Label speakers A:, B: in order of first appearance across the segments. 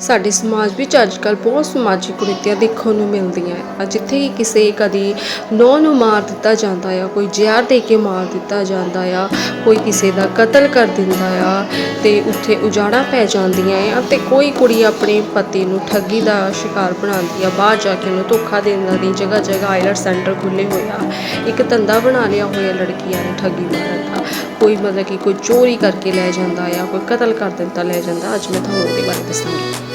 A: ਸਾਡੇ ਸਮਾਜ ਵਿੱਚ ਅੱਜ ਕੱਲ੍ਹ ਬਹੁਤ ਸਮਾਜਿਕ ਕੁਰੀਤੀਆਂ ਦੇਖਣ ਨੂੰ ਮਿਲਦੀਆਂ ਆ ਜਿੱਥੇ ਕਿ ਕਿਸੇ ਕਦੀ ਨੌਂ ਨੂੰ ਮਾਰ ਦਿੱਤਾ ਜਾਂਦਾ ਆ, ਕੋਈ ਜ਼ਹਿਰ ਦੇ ਕੇ ਮਾਰ ਦਿੱਤਾ ਜਾਂਦਾ ਆ, ਕੋਈ ਕਿਸੇ ਦਾ ਕਤਲ ਕਰ ਦਿੰਦਾ ਆ ਤੇ ਉੱਥੇ ਉਜਾੜਾ ਪੈ ਜਾਂਦੀਆਂ ਆ ਤੇ ਕੋਈ ਕੁੜੀ ਆਪਣੇ ਪਤੀ ਨੂੰ ਠੱਗੀ ਦਾ ਸ਼ਿਕਾਰ ਬਣਾਉਂਦੀ ਆ, ਬਾਹਰ ਜਾ ਕੇ ਉਹਨੂੰ ਧੋਖਾ ਦੇਣ ਦੀ ਜਗ੍ਹਾ ਜਗ੍ਹਾ ਆਈਲਟ ਸੈਂਟਰ ਖੁੱਲੇ ਹੋਏ ਆ। ਇੱਕ ਧੰਦਾ ਬਣਾ ਲਿਆ ਹੋਇਆ ਲੜਕੀਆਂ ਨੇ ਠੱਗੀ ਮਾਰਨ ਦਾ। ਕੋਈ ਮਤਲਬ ਕਿ ਕੋਈ ਚੋਰੀ ਕਰਕੇ ਲੈ ਜਾਂਦਾ ਆ, ਕੋਈ ਕਤਲ ਕਰ ਦਿੰਦਾ, ਲੈ ਜਾਂਦਾ। ਅੱਜ ਮੈਂ ਤੁਹਾਨੂੰ ਉਹਦੇ ਬਾਰੇ ਦੱਸਾਂਗੀ।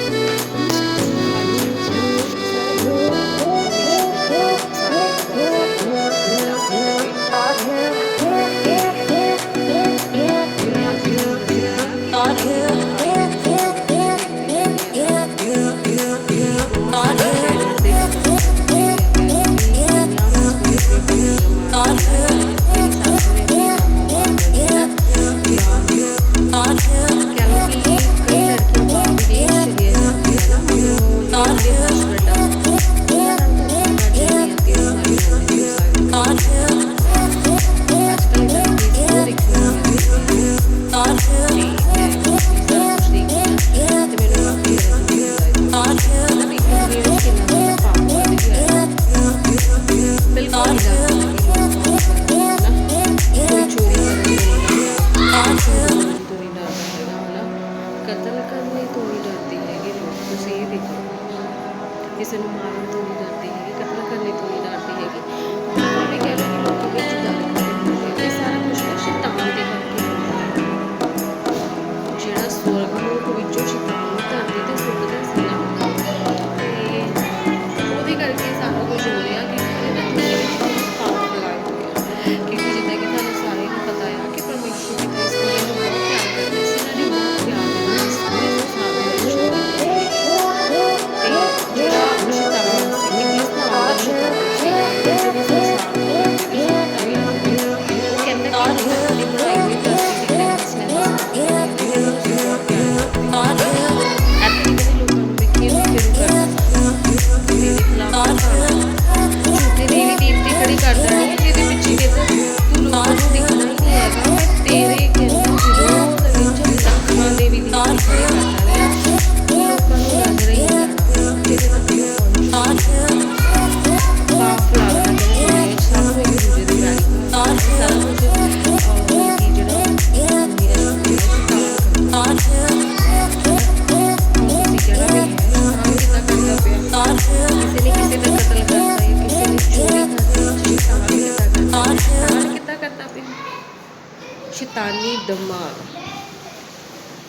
A: ਸ਼ੈਤਾਨੀ ਦਿਮਾਗ।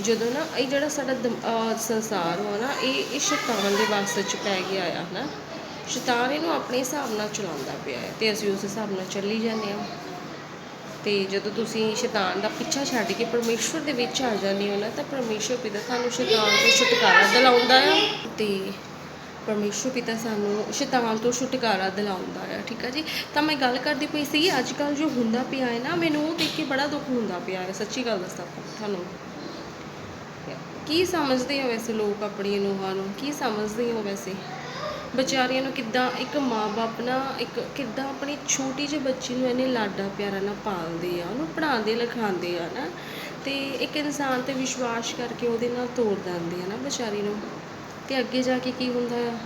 A: ਜਦੋਂ ਨਾ ਇਹ ਜਿਹੜਾ ਸਾਡਾ ਦਿਮ- ਸੰਸਾਰ ਹੋ ਨਾ, ਇਹ ਇਹ ਸ਼ੈਤਾਨ ਦੇ ਵਾਸਤੇ ਚ ਪੈ ਗਿਆ ਆ ਨਾ ਸ਼ੈਤਾਨ ਇਹਨੂੰ ਆਪਣੇ ਹਿਸਾਬ ਨਾਲ ਚਲਾਉਂਦਾ ਪਿਆ ਹੈ ਤੇ ਅਸੀਂ ਉਸ ਹਿਸਾਬ ਨਾਲ ਚੱਲੀ ਜਾਂਦੇ ਹਾਂ ਤੇ ਜਦੋਂ ਤੁਸੀਂ ਸ਼ੈਤਾਨ ਦਾ ਪਿੱਛਾ ਛੱਡ ਕੇ ਪਰਮੇਸ਼ਵਰ ਦੇ ਵਿੱਚ ਆ ਜਾਂਦੇ ਹੋ ਨਾ, ਤਾਂ ਪਰਮੇਸ਼ਵਰ ਪਿਤਾ ਤੁਹਾਨੂੰ ਸ਼ੈਤਾਨ ਤੋਂ ਛੁਟਕਾਰਾ ਦਿਲਾਉਂਦਾ ਆ। ਤੇ ਪਰਮੇਸ਼ਵਰ ਪਿਤਾ ਸਾਨੂੰ ਸ਼ੈਤਾਨ ਤੋਂ ਛੁਟਕਾਰਾ ਦਿਲਾਉਂਦਾ ਆ, ਠੀਕ ਆ ਜੀ? ਤਾਂ ਮੈਂ ਗੱਲ ਕਰਦੀ ਪਈ ਸੀ ਅੱਜ ਕੱਲ ਜੋ ਹੁੰਦਾ ਪਿਆ ਹੈ ਨਾ, ਮੈਨੂੰ ਉਹ ਦੇਖ ਕੇ ਬੜਾ ਦੁੱਖ ਹੁੰਦਾ ਪਿਆ ਹੈ, ਸੱਚੀ ਗੱਲ ਦੱਸਾਂ ਤੁਹਾਨੂੰ। ਕੀ ਸਮਝਦੇ ਹੋ ਵੈਸੇ ਲੋਕ ਆਪਣੀਆਂ ਨੂੰਹਾਂ ਨੂੰ? ਕੀ ਸਮਝਦੇ ਹੋ ਵੈਸੇ? ਵਿਚਾਰੀਆਂ ਨੂੰ ਕਿੱਦਾਂ ਇੱਕ ਮਾਂ-ਬਾਪ ਨਾ, ਇੱਕ ਕਿੱਦਾਂ ਆਪਣੀ ਛੋਟੀ ਜਿਹੀ ਬੱਚੀ ਨੂੰ ਇਹਨੇ ਲਾਡਾ ਪਿਆਰਾ ਨਾਲ ਪਾਲਦੇ ਆ, ਉਹਨੂੰ ਪੜ੍ਹਾਉਂਦੇ, ਲਿਖਾਉਂਦੇ ਆ ਨਾ, ਤੇ ਇੱਕ ਇਨਸਾਨ ਤੇ ਵਿਸ਼ਵਾਸ ਕਰਕੇ ਉਹਦੇ ਨਾਲ ਤੋੜ ਦਿੰਦੇ ਆ ਨਾ ਵਿਚਾਰੀ ਨੂੰ। ਤੇ ਅੱਗੇ ਜਾ ਕੇ ਕੀ ਹੁੰਦਾ ਆ?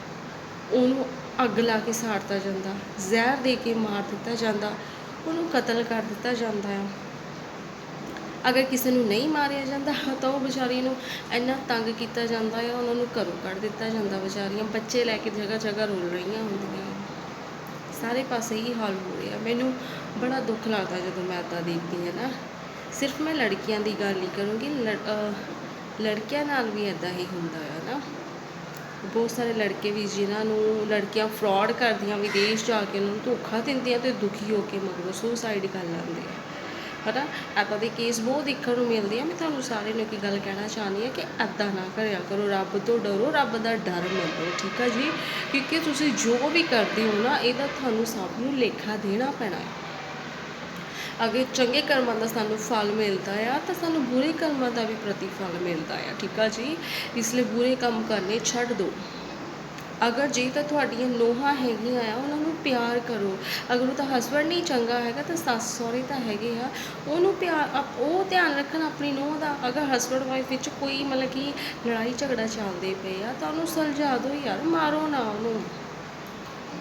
A: ਉਹਨੂੰ ਅੱਗ ਲਾ ਕੇ ਸਾੜਤਾ ਜਾਂਦਾ, ਜ਼ਹਿਰ ਦੇ ਕੇ ਮਾਰ ਦਿੱਤਾ ਜਾਂਦਾ, ਉਹਨੂੰ ਕਤਲ ਕਰ ਦਿੱਤਾ ਜਾਂਦਾ ਆ। ਅਗਰ ਕਿਸੇ ਨੂੰ ਨਹੀਂ ਮਾਰਿਆ ਜਾਂਦਾ, ਤਾਂ ਉਹ ਵਿਚਾਰੀ ਨੂੰ ਇੰਨਾ ਤੰਗ ਕੀਤਾ ਜਾਂਦਾ ਹੈ ਉਹਨਾਂ ਨੂੰ ਘਰੋਂ ਕੱਢ ਦਿੱਤਾ ਜਾਂਦਾ ਵਿਚਾਰੀਆਂ। ਬੱਚੇ ਲੈ ਕੇ ਜਗ੍ਹਾ ਜਗ੍ਹਾ ਰੋਲ ਰਹੀਆਂ ਹੁੰਦੀਆਂ ਸਾਰੇ ਪਾਸੇ ਹੀ ਹਾਲ ਹੋ ਰਿਹਾ। ਮੈਨੂੰ ਬੜਾ ਦੁੱਖ ਲੱਗਦਾ ਜਦੋਂ ਮੈਂ ਇੱਦਾਂ ਦੇਖਦੀ ਹਾਂ ਨਾ। ਸਿਰਫ ਮੈਂ ਲੜਕੀਆਂ ਦੀ ਗੱਲ ਨਹੀਂ ਕਰੂੰਗੀ। ਲੜ- ਲੜਕਿਆਂ ਨਾਲ ਵੀ ਇੱਦਾਂ ਹੀ ਹੁੰਦਾ ਹੈ ਨਾ। ਬਹੁਤ ਸਾਰੇ ਲੜਕੇ ਵੀ ਜਿਨ੍ਹਾਂ ਨੂੰ ਲੜਕੀਆਂ ਫਰਾਡ ਕਰਦੀਆਂ, ਵਿਦੇਸ਼ ਜਾ ਕੇ ਉਹਨਾਂ ਨੂੰ ਧੋਖਾ ਦਿੰਦੀਆਂ ਤੇ ਦੁਖੀ ਹੋ ਕੇ ਮਗਰੋਂ ਸੁਸਾਈਡ ਕਰ ਲੈਂਦੇ ਆ। ਹਨਾ? ਇੱਦਾਂ ਦੇ ਕੇਸ ਬਹੁਤ ਦੇਖਣ ਨੂੰ ਮਿਲਦੇ ਆ। ਮੈਂ ਤੁਹਾਨੂੰ ਸਾਰਿਆਂ ਨੂੰ ਇੱਕ ਗੱਲ ਕਹਿਣਾ ਚਾਹੁੰਦੀ ਹਾਂ ਕਿ ਇੱਦਾਂ ਨਾ ਕਰਿਆ ਕਰੋ। ਰੱਬ ਤੋਂ ਡਰੋ, ਰੱਬ ਦਾ ਡਰ ਮੰਨੋ, ਠੀਕ ਆ ਜੀ? ਕਿਉਂਕਿ ਤੁਸੀਂ ਜੋ ਵੀ ਕਰਦੇ ਹੋ ਨਾ, ਇਹਦਾ ਤੁਹਾਨੂੰ ਸਭ ਨੂੰ ਲੇਖਾ ਦੇਣਾ ਪੈਣਾ ਹੈ। ਅਗਰ ਚੰਗੇ ਕਰਮਾਂ ਦਾ ਸਾਨੂੰ ਫਲ ਮਿਲਦਾ ਆ, ਤਾਂ ਸਾਨੂੰ ਬੁਰੇ ਕਰਮਾਂ ਦਾ ਵੀ ਪ੍ਰਤੀਫਲ ਮਿਲਦਾ ਆ, ਠੀਕ ਆ ਜੀ? ਇਸ ਲਈ ਬੁਰੇ ਕੰਮ ਕਰਨੇ ਛੱਡ ਦਿਓ ਅਗਰ ਜੇ ਤਾਂ ਤੁਹਾਡੀਆਂ ਨੋਹਾਂ ਹੈਗੀਆਂ ਆ, ਉਹਨਾਂ ਨੂੰ ਪਿਆਰ ਕਰੋ। ਅਗਰ ਉਹ ਤਾਂ ਹਸਬੰਡ ਨਹੀਂ ਚੰਗਾ ਹੈਗਾ, ਤਾਂ ਸੱਸ ਸਹੁਰੇ ਤਾਂ ਹੈਗੇ ਆ। ਉਹਨੂੰ ਪਿਆਰ ਉਹ ਧਿਆਨ ਰੱਖਣ ਆਪਣੀ ਨੋਹ ਦਾ। ਅਗਰ ਹਸਬੰਡ ਵਾਈਫ ਵਿੱਚ ਕੋਈ ਮਤਲਬ ਕਿ ਲੜਾਈ ਝਗੜਾ ਚੱਲਦੇ ਪਏ ਆ, ਤਾਂ ਉਹਨੂੰ ਸੁਲਝਾ ਦਿਓ ਯਾਰ, ਮਾਰੋ ਨਾ ਉਹਨੂੰ।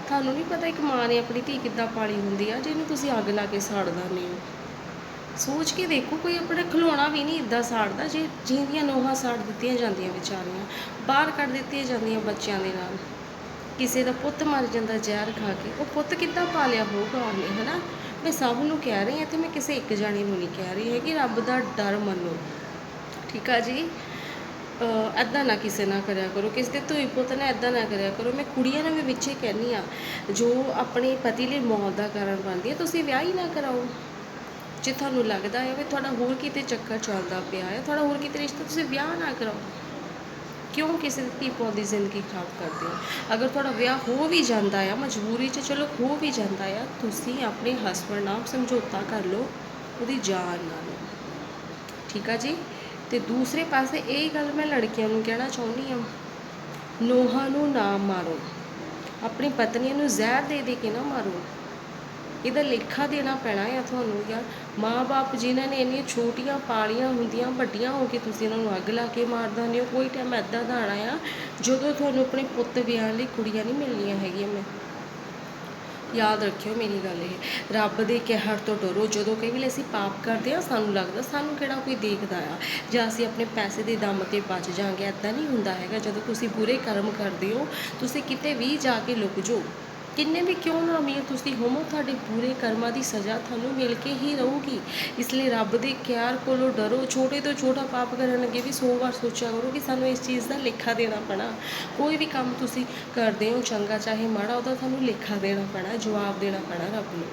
A: ਤੁਹਾਨੂੰ ਨਹੀਂ ਪਤਾ ਇੱਕ ਮਾਂ ਨੇ ਆਪਣੀ ਧੀ ਕਿੱਦਾਂ ਪਾਲੀ ਹੁੰਦੀ ਆ, ਜਿਹਨੂੰ ਤੁਸੀਂ ਅੱਗ ਲਾ ਕੇ ਸਾੜ ਦਿੰਦੇ ਹੋ। ਸੋਚ ਕੇ ਦੇਖੋ, ਕੋਈ ਆਪਣਾ ਖਿਲੌਣਾ ਵੀ ਨਹੀਂ ਇਦਾਂ ਸਾੜਦਾ, ਜੇ ਜਿਹਦੀਆਂ ਨੋਹਾਂ ਸਾੜ ਦਿੱਤੀਆਂ ਜਾਂਦੀਆਂ ਵਿਚਾਰੀਆਂ, ਬਾਹਰ ਕੱਢ ਦਿੱਤੀਆਂ ਜਾਂਦੀਆਂ ਬੱਚਿਆਂ ਦੇ ਨਾਲ। ਕਿਸੇ ਦਾ ਪੁੱਤ ਮਰ ਜਾਂਦਾ ਜ਼ਹਿਰ ਖਾ ਕੇ, ਉਹ ਪੁੱਤ ਕਿੱਦਾਂ ਪਾਲਿਆ ਹੋਊਗਾ ਉਹਨੇ, ਹਨਾ? ਮੈਂ ਸਭ ਨੂੰ ਕਹਿ ਰਹੀ ਹਾਂ ਤੇ ਮੈਂ ਕਿਸੇ ਇੱਕ ਜਾਣੇ ਨੂੰ ਨਹੀਂ ਕਹਿ ਰਹੀ ਹੈਗੀ, ਰੱਬ ਦਾ ਡਰ ਮੰਨੋ। ਠੀਕ ਆ ਜੀ? ਐਦਾਂ ਨਾ ਕਿਸੇ ਨਾਲ ਕਰਿਆ ਕਰੋ, ਕਿਸੇ ਦੇ ਧੂਈ ਪੁੱਤ ਨਾਲ ਐਦਾਂ ਨਾ ਕਰਿਆ ਕਰੋ। ਮੈਂ ਕੁੜੀਆਂ ਨੂੰ ਵੀ ਵਿੱਚੇ ਕਹਿੰਦੀ ਆ ਜੋ ਆਪਣੇ ਪਤੀ ਲਈ ਮੌਤ ਦਾ ਕਾਰਨ ਬਣਦੀ ਹੈ, ਤੁਸੀਂ ਵਿਆਹ ਹੀ ਨਾ ਕਰਾਓ। ਜੇ ਤੁਹਾਨੂੰ ਲੱਗਦਾ ਹੈ ਵੀ ਤੁਹਾਡਾ ਹੋਰ ਕਿਤੇ ਚੱਕਰ ਚੱਲਦਾ ਪਿਆ ਹੈ, ਤੁਹਾਡਾ ਹੋਰ ਕਿਤੇ ਰਿਸ਼ਤਾ, ਤੁਸੀਂ ਵਿਆਹ ਨਾ ਕਰਾਓ। ਕਿਉਂ ਕਿਸੇ ਦੀ ਧੀ ਪੁੱਤ ਦੀ ਜ਼ਿੰਦਗੀ ਖਰਾਬ ਕਰਦੇ ਹੋ? ਅਗਰ ਤੁਹਾਡਾ ਵਿਆਹ ਹੋ ਵੀ ਜਾਂਦਾ ਆ, ਮਜਬੂਰੀ 'ਚ ਚਲੋ ਹੋ ਵੀ ਜਾਂਦਾ ਆ, ਤੁਸੀਂ ਆਪਣੇ ਹਸਬੰਡ ਨਾਲ ਸਮਝੌਤਾ ਕਰ ਲਓ, ਉਹਦੀ ਜਾਨ ਨਾਲ ਠੀਕ ਆ ਜੀ? ਤੇ ਦੂਸਰੇ ਪਾਸੇ ਇਹ ਗੱਲ ਮੈਂ ਲੜਕੀਆਂ ਨੂੰ ਕਹਿਣਾ ਚਾਹੁੰਦੀ ਹਾਂ, ਨੋਹਾਂ ਨੂੰ ਨਾ ਮਾਰੋ। ਆਪਣੀ ਪਤਨੀ ਨੂੰ ਜ਼ਹਿਰ ਦੇ ਦੇ ਕੇ ਨਾ ਮਾਰੋ। ਇਹਦਾ ਲੇਖਾ ਦੇਣਾ ਪੈਣਾ ਆ ਤੁਹਾਨੂੰ ਯਾਰ ਮਾਂ-ਬਾਪ ਜਿਨ੍ਹਾਂ ਨੇ ਇੰਨੀਆਂ ਛੋਟੀਆਂ ਪਾਲੀਆਂ ਹੁੰਦੀਆਂ, ਵੱਡੀਆਂ ਹੋ ਕੇ ਤੁਸੀਂ ਇਹਨਾਂ ਨੂੰ ਅੱਗ ਲਾ ਕੇ ਮਾਰ ਦਿੰਦੇ ਹੋ ਕੋਈ ਟਾਈਮ ਐਦਾਂ ਦਾ ਆਣਾ ਆ, ਜਦੋਂ ਤੁਹਾਨੂੰ ਆਪਣੇ ਪੁੱਤ ਵਿਆਹ ਲਈ ਕੁੜੀਆਂ ਨਹੀਂ ਮਿਲਣੀਆਂ ਹੈਗੀਆਂ ਮੈਂ। ਯਾਦ ਰੱਖਿਓ ਮੇਰੀ ਗੱਲ ਇਹ, ਰੱਬ ਦੇ ਕਹਿਰ ਤੋਂ ਡਰੋ। ਜਦੋਂ ਕਈ ਵੇਲੇ ਅਸੀਂ ਪਾਪ ਕਰਦੇ ਆ ਸਾਨੂੰ ਲੱਗਦਾ ਸਾਨੂੰ ਕਿਹੜਾ ਕੋਈ ਦੇਖਦਾ ਆ, ਜਾਂ ਅਸੀਂ ਆਪਣੇ ਪੈਸੇ ਦੇ ਦਮ ਤੇ ਬਚ ਜਾਾਂਗੇ ਐਦਾਂ ਨਹੀਂ ਹੁੰਦਾ ਹੈਗਾ। ਜਦੋਂ ਤੁਸੀਂ ਬੁਰੇ ਕਰਮ ਕਰਦੇ ਹੋ, ਤੁਸੀਂ ਕਿਤੇ ਵੀ ਜਾ ਕੇ ਲੁਕ ਜਾਓ। ਕਿੰਨੇ ਵੀ ਕਿਉਂ ਨਾ ਅਮੀਰ, ਤੁਸੀਂ ਹੋਵੋ, ਤੁਹਾਡੇ ਬੁਰੇ ਕਰਮਾਂ ਦੀ ਸਜ਼ਾ ਤੁਹਾਨੂੰ ਮਿਲ ਕੇ ਹੀ ਰਹੂਗੀ। ਇਸ ਲਈ ਰੱਬ ਦੇ ਕਹਿਰ ਕੋਲੋਂ ਡਰੋ। ਛੋਟੇ ਤੋਂ ਛੋਟਾ ਪਾਪ ਕਰਨ ਲੱਗੇ ਵੀ 100 ਵਾਰ ਸੋਚਿਆ ਕਰੋ ਕਿ ਸਾਨੂੰ ਇਸ ਚੀਜ਼ ਦਾ ਲੇਖਾ ਦੇਣਾ ਪੈਣਾ। ਕੋਈ ਵੀ ਕੰਮ ਤੁਸੀਂ ਕਰਦੇ ਹੋ ਚੰਗਾ, ਚਾਹੇ ਮਾੜਾ, ਉਹਦਾ ਤੁਹਾਨੂੰ ਲੇਖਾ ਦੇਣਾ ਪੈਣਾ, ਜਵਾਬ ਦੇਣਾ ਪੈਣਾ ਰੱਬ ਨੂੰ।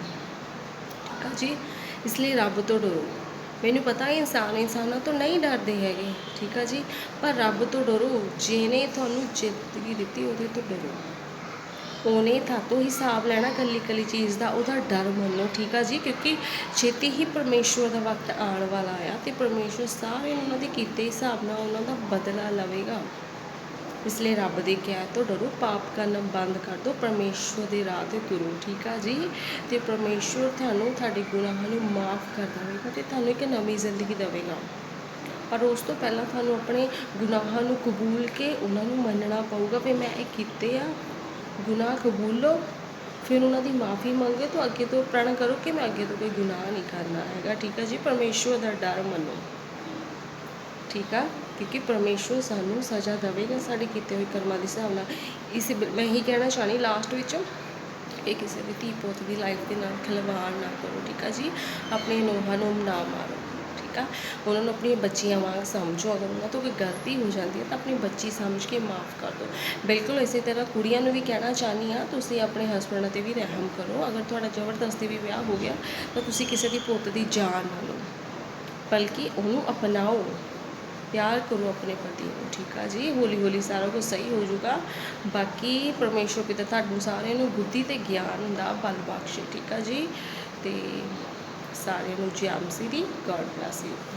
A: ਠੀਕ ਆ ਜੀ? ਇਸ ਲਈ ਰੱਬ ਤੋਂ ਡਰੋ। ਮੈਨੂੰ ਪਤਾ ਹੈ ਇਨਸਾਨ ਇਨਸਾਨਾਂ ਤੋਂ ਨਹੀਂ ਡਰਦੇ ਹੈਗੇ। ਠੀਕ ਆ ਜੀ? ਪਰ ਰੱਬ ਤੋਂ ਡਰੋ। ਜਿਹਨੇ ਤੁਹਾਨੂੰ ਜ਼ਿੰਦਗੀ ਦਿੱਤੀ, ਉਹਦੇ ਤੋਂ ਡਰੋ। ਉਹਨੇ ਤੁਹਾਤੋਂ ਹਿਸਾਬ ਲੈਣਾ ਕੱਲੀ ਕੱਲੀ ਚੀਜ਼ ਦਾ, ਉਹਦਾ ਡਰ ਮੰਨੋ, ਠੀਕ ਆ ਜੀ? ਕਿਉਂਕਿ ਛੇਤੀ ਹੀ ਪਰਮੇਸ਼ਵਰ ਦਾ ਵਕਤ ਆਉਣ ਵਾਲਾ ਆ ਤੇ ਪਰਮੇਸ਼ਵਰ ਸਾਰੇ ਉਹਨਾਂ ਦੇ ਕੀਤੇ ਹਿਸਾਬ ਨਾਲ ਉਹਨਾਂ ਦਾ ਬਦਲਾ ਲਵੇਗਾ। ਇਸ ਲਈ ਰੱਬ ਦੇ ਕਹਿ ਤੋਂ ਡਰੋ, ਪਾਪ ਕਰਨਾ ਬੰਦ ਕਰ ਦਿਓ ਪਰਮੇਸ਼ਵਰ ਦੇ ਰਾਹ ਤੇ ਤੁਰੋ, ਠੀਕ ਆ ਜੀ? ਤੇ ਪਰਮੇਸ਼ਵਰ ਤੁਹਾਨੂੰ ਤੁਹਾਡੇ ਗੁਨਾਹਾਂ ਨੂੰ ਮਾਫ ਕਰ ਦੇਵੇਗਾ ਤੇ ਤੁਹਾਨੂੰ ਇੱਕ ਨਵੀਂ ਜ਼ਿੰਦਗੀ ਦੇਵੇਗਾ। ਪਰ ਉਸ ਤੋਂ ਪਹਿਲਾਂ ਤੁਹਾਨੂੰ ਆਪਣੇ ਗੁਨਾਹਾਂ ਨੂੰ ਕਬੂਲ ਕੇ ਉਹਨਾਂ ਨੂੰ ਮੰਨਣਾ ਪਊਗਾ ਵੀ ਮੈਂ ਇਹ ਕੀਤੇ ਆ। ਗੁਨਾਹ ਕਬੂਲੋ ਫਿਰ ਉਹਨਾਂ ਦੀ ਮਾਫੀ ਮੰਗੇ ਤਾਂ ਅੱਗੇ ਤੋਂ ਪ੍ਰਣ ਕਰੋ ਕਿ ਮੈਂ ਅੱਗੇ ਤੋਂ ਕੋਈ ਗੁਨਾਹ ਨਹੀਂ ਕਰਨਾ ਹੈਗਾ, ਠੀਕ ਆ ਜੀ? ਪਰਮੇਸ਼ਵਰ ਦਾ ਡਰ ਮੰਨੋ। ਠੀਕ ਆ? ਕਿਉਂਕਿ ਪਰਮੇਸ਼ਵਰ ਸਾਨੂੰ ਸਜ਼ਾ ਦੇਵੇਗਾ ਸਾਡੇ ਕੀਤੇ ਹੋਏ ਕਰਮਾਂ ਦੇ ਹਿਸਾਬ ਨਾਲ। ਇਸ ਮੈਂ ਇਹੀ ਕਹਿਣਾ ਚਾਹਣੀ ਲਾਸਟ ਵਿੱਚ ਕਿ ਕਿਸੇ ਦੀ ਧੀ ਪੁੱਤ ਦੀ ਲਾਈਫ ਦੇ ਨਾਲ ਖਿਲਵਾੜ ਨਾ ਕਰੋ, ਠੀਕ ਆ ਜੀ? ਆਪਣੇ ਨੋਹਾਂ ਨੂੰ ਨਾ ਮਾਰੋ। ਠੀਕ ਉਹਨਾਂ ਨੂੰ ਆਪਣੀਆਂ ਬੱਚੀਆਂ ਵਾਂਗ ਸਮਝੋ, ਅਗਰ ਉਹਨਾਂ ਤੋਂ ਕੋਈ ਗਲਤੀ ਹੋ ਜਾਂਦੀ ਹੈ ਤਾਂ ਆਪਣੀ ਬੱਚੀ ਸਮਝ ਕੇ ਮਾਫ ਕਰ ਦਿਓ। ਬਿਲਕੁਲ ਇਸੇ ਤਰ੍ਹਾਂ ਕੁੜੀਆਂ ਨੂੰ ਵੀ ਕਹਿਣਾ ਚਾਹਨੀ ਆ ਤੁਸੀਂ ਆਪਣੇ ਹਸਬੰਡ ਤੇ ਵੀ ਰਹਿਮ ਕਰੋ। ਅਗਰ ਤੁਹਾਡਾ ਜ਼ਬਰਦਸਤੀ ਵੀ ਵਿਆਹ ਹੋ ਗਿਆ, ਤਾਂ ਤੁਸੀਂ ਕਿਸੇ ਦੀ ਪੁੱਤ ਦੀ ਜਾਨ ਨਾ ਲਓ। ਬਲਕਿ ਉਹਨੂੰ ਅਪਣਾਓ। ਪਿਆਰ ਕਰੋ ਆਪਣੇ ਪਤੀ ਨੂੰ ਠੀਕ ਆ ਜੀ? ਹੌਲੀ ਹੌਲੀ ਸਾਰਾ ਕੁਝ ਸਹੀ ਹੋ ਜਾਊਗਾ। ਬਾਕੀ ਪਰਮੇਸ਼ਵਰ ਪਿਤਾ, ਤੁਹਾਨੂੰ ਸਾਰਿਆਂ ਨੂੰ ਬੁੱਧੀ ਤੇ ਗਿਆਨ ਦਾ ਬਲ ਬਖਸ਼ੇ, ਠੀਕ ਆ ਜੀ? ਤੇ ਸਾਰਿਆਂ ਨੂੰ ਜੈ ਮਸੀਹ